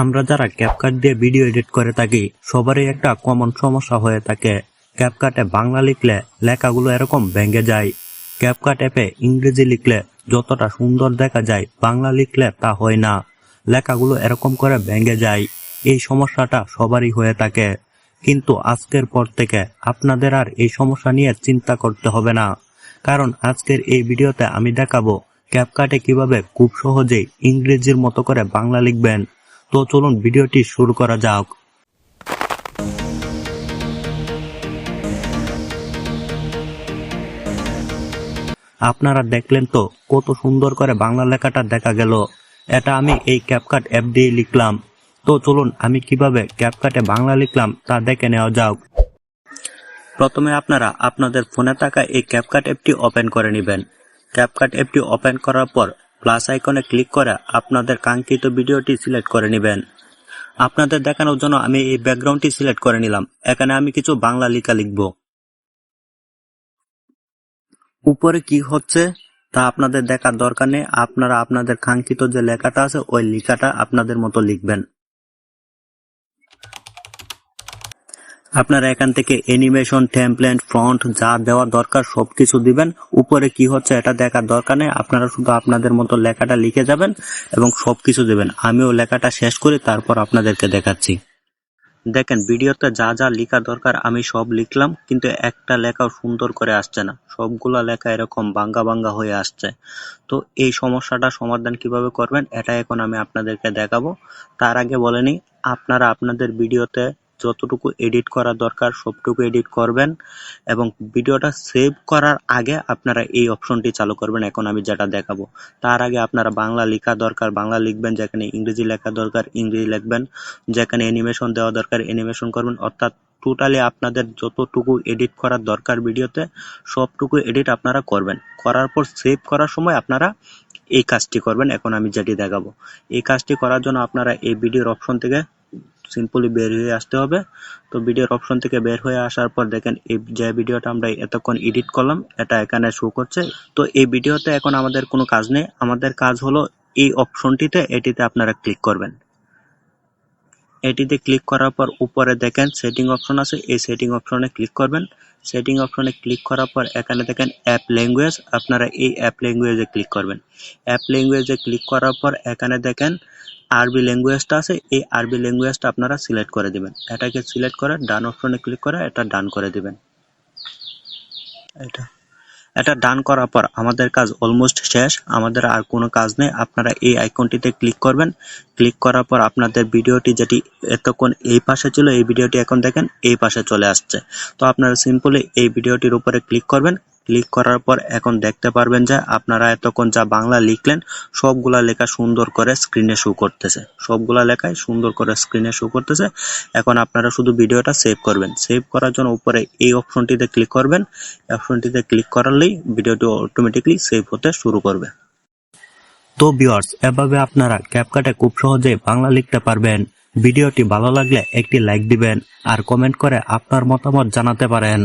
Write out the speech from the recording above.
আমরা যারা ক্যাপকাট দিয়ে ভিডিও এডিট করে থাকি, সবারই একটা কমন সমস্যা হয়ে থাকে। ক্যাপকাটে বাংলা লিখলে লেখাগুলো এরকম ভেঙে যায়। ক্যাপকাট অ্যাপে ইংরেজি লিখলে যতটা সুন্দর দেখা যায়, বাংলা লিখলে তা হয় না। লেখাগুলো এরকম করে ভেঙে যায়। এই সমস্যাটা সবারই হয়ে থাকে। কিন্তু আজকের পর থেকে আপনাদের আর এই সমস্যা নিয়ে চিন্তা করতে হবে না। কারণ আজকের এই ভিডিওতে আমি দেখাবো ক্যাপকাটে কীভাবে খুব সহজেই ইংরেজির মতো করে বাংলা লিখবেন। তো চলুন ভিডিওটি শুরু করা যাক। আপনারা দেখলেন তো কত সুন্দর করে বাংলা লেখাটা দেখা গেল। এটা আমি এই ক্যাপকাট অ্যাপ দিয়ে লিখলাম। তো চলুন আমি কীভাবে ক্যাপকাটে বাংলা লিখলাম তা দেখে নেওয়া যাক। প্রথমে আপনারা আপনাদের ফোনে থাকা এই ক্যাপকাট অ্যাপটি ওপেন করে নেবেন। ক্যাপকাট অ্যাপটি ওপেন করার পর প্লাস আইকনে ক্লিক করে আপনাদের কাঙ্ক্ষিত ভিডিওটি সিলেক্ট করে নেবেন। আপনাদের দেখানোর জন্য আমি এই ব্যাকগ্রাউন্ডটি সিলেক্ট করে নিলাম। এখানে আমি কিছু বাংলা লেখা লিখব। উপরে কি হচ্ছে তা আপনাদের দেখার দরকার নেই। আপনারা আপনাদের কাঙ্ক্ষিত যে লেখাটা আছে, ওই লেখাটা আপনাদের মতো লিখবেন। আপনারা এখান থেকে অ্যানিমেশন টেমপ্লেট ফ্রন্ট যা দেওয়ার দরকার সব কিছু দিবেন। উপরে কি হচ্ছে এটা দেখার দরকার নেই। আপনারা শুধু আপনাদের মতো লেখাটা লিখে যাবেন এবং সব কিছু দেবেন। আমিও লেখাটা শেষ করি, তারপর আপনাদেরকে দেখাচ্ছি। দেখেন, ভিডিওতে যা যা লেখা দরকার আমি সব লিখলাম, কিন্তু একটা লেখাও সুন্দর করে আসছে না। সবগুলা লেখা এরকম বাঙ্গা বাঙ্গা হয়ে আসছে। তো এই সমস্যাটা সমাধান কীভাবে করবেন, এটা এখন আমি আপনাদেরকে দেখাবো। তার আগে বলে নিই, আপনারা আপনাদের ভিডিওতে যতটুকু এডিট করা দরকার সবটুকু এডিট করবেন এবং ভিডিওটা সেভ করার আগে আপনারা এই অপশনটি চালু করবেন। এখন আমি যেটা দেখাবো, তার আগে আপনারা বাংলা লেখা দরকার, বাংলা লিখবেন, যেখানে ইংরেজি লেখা দরকার, ইংরেজি লিখবেন, যেখানে অ্যানিমেশন দেওয়া দরকার অ্যানিমেশন করবেন, অর্থাৎ টোটালি আপনাদের যতটুকু এডিট করার দরকার ভিডিওতে, সবটুকু এডিট আপনারা করবেন। করার পর সেভ করার সময় আপনারা এই কাজটি করবেন। এখন আমি যেটি দেখাবো, এই কাজটি করার জন্য আপনারা এই ভিডিওর অপশন থেকে সিম্পলি বের হয়ে আসতে হবে। তো ভিডিওর অপশন থেকে বের হয়ে আসার পর দেখেন, এই যে ভিডিওটা আমরা এতক্ষণ এডিট করলাম, এটা এখানে শো করছে। তো এই ভিডিওতে এখন আমাদের কোনো কাজ নেই। আমাদের কাজ হলো এই অপশনটিতে এটিতে আপনারা ক্লিক করবেন। এটিতে ক্লিক করার পর উপরে দেখেন সেটিং অপশন আছে। এই সেটিং অপশনে ক্লিক করবেন। সেটিং অপশনে ক্লিক করার পর এখানে দেখেন অ্যাপ ল্যাঙ্গুয়েজ আপনারা এই অ্যাপ ল্যাঙ্গুয়েজে ক্লিক করবেন। অ্যাপ ল্যাঙ্গুয়েজে ক্লিক করার পর এখানে দেখেন আরবি ল্যাঙ্গুয়েজটা আছে। এই আরবি ল্যাঙ্গুয়েজটা আপনারা সিলেক্ট করে দিবেন। এটাকে সিলেক্ট করে ডান অপশনে ক্লিক করে এটা ডান করে দিবেন। এটা। এটা ডান করার পর আমাদের কাজ অলমোস্ট শেষ, আমাদের আর কোনো কাজ নেই। আপনারা এই আইকনটিতে ক্লিক করবেন। ক্লিক করার পর আপনাদের ভিডিওটি যেটি এতক্ষণ এই পাশে ছিল, এই ভিডিওটি এখন দেখেন, এই পাশে চলে আসছে। তো আপনারা সিম্পলি এই ভিডিওটির উপরে ক্লিক করবেন। ক্লিক করার পর এখন দেখতে পারবেন যে আপনারা এতক্ষণ যা বাংলা লিখলেন, সবগুলা লেখা সুন্দর করে স্ক্রিনে শো করতেছে। সবগুলা লেখাই সুন্দর করে স্ক্রিনে শো করতেছে। এখন আপনারা শুধু ভিডিওটা সেভ করবেন। সেভ করার জন্য উপরে এই অপশনটিতে ক্লিক করবেন। অপশনটিতে ক্লিক করালেই ভিডিওটি অটোমেটিকলি সেভ হতে শুরু করবে। তো ভিউয়ার্স এভাবে আপনারা ক্যাপকাটে খুব সহজে বাংলা লিখতে পারবেন। ভিডিওটি ভালো লাগলে একটি লাইক দিবেন আর কমেন্ট করে আপনার মতামত জানাতে পারেন।